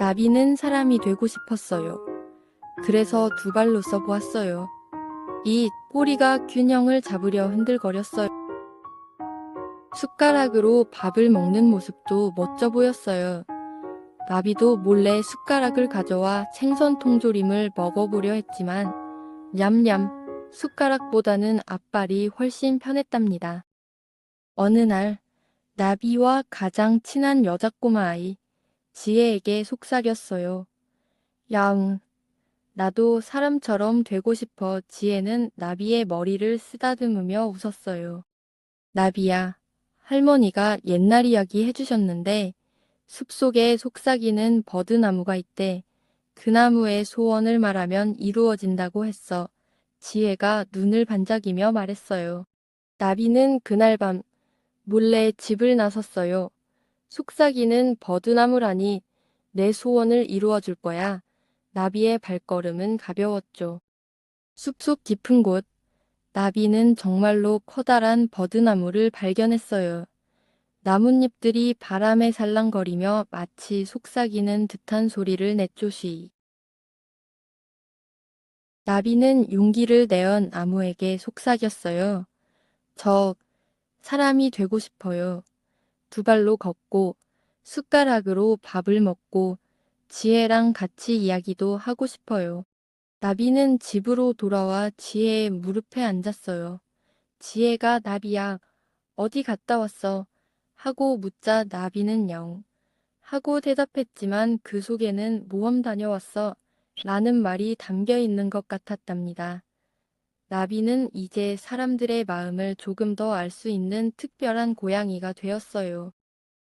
나비는 사람이 되고 싶었어요. 그래서 두 발로 써보았어요. 이 꼬리가 균형을 잡으려 흔들거렸어요. 숟가락으로 밥을 먹는 모습도 멋져 보였어요. 나비도 몰래 숟가락을 가져와 생선 통조림을 먹어보려 했지만 냠냠 숟가락보다는 앞발이 훨씬 편했답니다. 어느 날 나비와 가장 친한 여자 꼬마 아이 지혜에게 속삭였어요. 야응, 나도 사람처럼 되고 싶어 지혜는 나비의 머리를 쓰다듬으며 웃었어요. 나비야, 할머니가 옛날 이야기 해주셨는데 숲속에 속삭이는 버드나무가 있대. 그 나무의 소원을 말하면 이루어진다고 했어. 지혜가 눈을 반짝이며 말했어요. 나비는 그날 밤 몰래 집을 나섰어요. 속삭이는 버드나무라니 내 소원을 이루어 줄 거야. 나비의 발걸음은 가벼웠죠. 숲속 깊은 곳, 나비는 정말로 커다란 버드나무를 발견했어요. 나뭇잎들이 바람에 살랑거리며 마치 속삭이는 듯한 소리를 냈죠, 시. 나비는 용기를 내어 나무에게 속삭였어요. 저, 사람이 되고 싶어요. 두 발로 걷고, 숟가락으로 밥을 먹고, 지혜랑 같이 이야기도 하고 싶어요. 나비는 집으로 돌아와 지혜의 무릎에 앉았어요. 지혜가 나비야, 어디 갔다 왔어? 하고 묻자 나비는 영. 하고 대답했지만 그 속에는 모험 다녀왔어. 라는 말이 담겨 있는 것 같았답니다. 나비는 이제 사람들의 마음을 조금 더 알 수 있는 특별한 고양이가 되었어요.